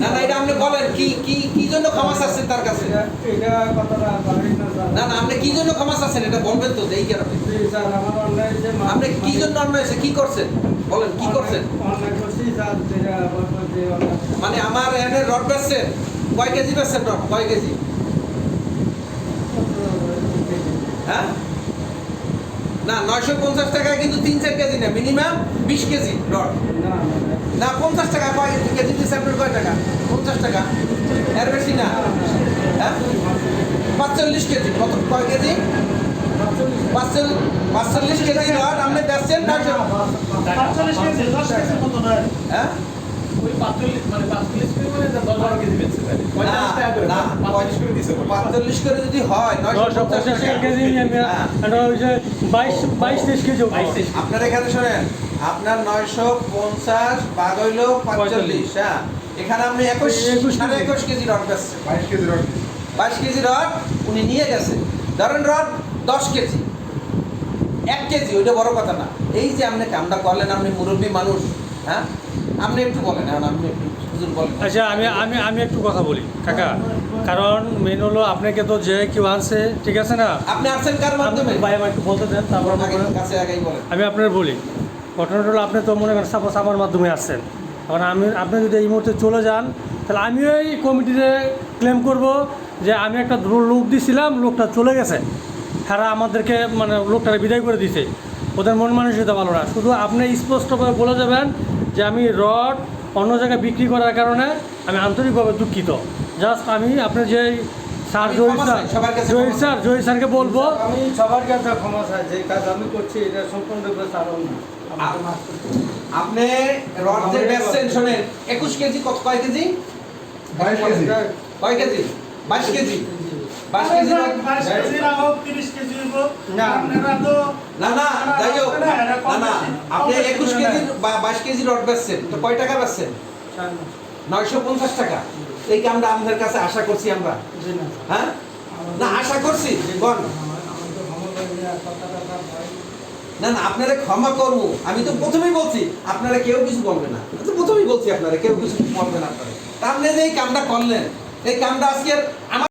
না না এটা আপনি বলেন কি কি কি জন্য ক্ষমা চাচ্ছেন তার কাছে? না না আপনি কি জন্য ক্ষমা চাচ্ছেন? এটা বলবেন তো এই কারণে আপনি। কি জন্য অন্যায় কি করছেন? বলেন কি করছেন? মানে আমার এনে রড বেচছেন? কয় কেজি বেচছেন রড? কয় কেজি? না নয়শো পঞ্চাশ টাকায় কিন্তু তিন চার কেজি না মিনিমাম বিশ কেজি রড না পঞ্চাশ টাকা কয় কেজি? দিচ্ছে আপনার কয় টাকা? পঞ্চাশ টাকা। এর বেশি না। হ্যাঁ? পাঁচচল্লিশ কেজি। কত কয় কেজি? পাঁচচল্লিশ কেজি রড আপনি বেচছেন হ্যাঁ? পঁয়তাল্লিশ করে যদি হয় আপনার এখানে শোনেন আপনার নয়শো পঞ্চাশ হইল পাঁচচল্লিশ হ্যাঁ। এখানে আপনি একুশ একুশ সাড়ে একুশ কেজি রড বাইশ কেজি রড। বাইশ কেজি রড উনি নিয়ে গেছে। ধরেন রড দশ কেজি। এক কেজি ওইটা বড় কথা না। এই যে আপনি কামটা করলেন আপনি মুরব্বী মানুষ। হ্যাঁ? আপনি একটু বলেন এখন আপনি একটু আচ্ছা আমি আমি আমি একটু কথা বলি কাকা। কারণ মেন হলো আপনাকে তো যে কেউ আনছে ঠিক আছে না? আপনি আসছেন কার মাধ্যমে? ভাই আমার একটু বলতে দেন তারপর। কাছে আগেই বলেন। আমি আপনার বলি ঘটনাটা হলো আপনি তো মনে করেন সাপোজ আমার মাধ্যমে আসছেন। এখন আমি আপনি যদি এই মুহূর্তে চলে যান তাহলে আমিও এই কমিটিতে ক্লেম করব যে আমি একটা লোক দিছিলাম লোকটা চলে গেছে। তারা আমাদেরকে মানে লোকটাকে বিদায় করে দিছে। ওদের মন মানসিকতা ভালো না। শুধু আপনি স্পষ্টভাবে বলে যাবেন যে আমি রড অন্য জায়গায় বিক্রি করার কারণে আমি আন্তরিকভাবে দুঃখিত। জাস্ট আমি আপনার যে sir Zahir sir Zahir sir Zahir স্যারকে বলব। আমি সবার কাছে ক্ষমা চাই যে কাজ আমি করছি এটা সম্পূর্ণরূপে স্যার হবে। আপনি রড যে বেচছেন শোনেন একুশ কেজি কত কয় কেজি? বাইশ কেজি। কয় কেজি? বাইশ কেজি। আপনি একুশ বাইশ রড বেচছেন তো কয় টাকা বেচছেন? নয়শো পঞ্চাশ টাকা। এই কামটা আমাদের কাছে আশা করছি আমরা? না। হ্যাঁ? না আশা করছি। বল। না না আপনারা ক্ষমা করব। আমি তো প্রথমেই বলছি আপনারা কেউ কিছু বলবে না। তো প্রথমেই বলছি আপনারা কেউ কিছু বলবে না আপনারা। তা আপনি যে এই কামটা করলেন এই কামটা আজকে আমার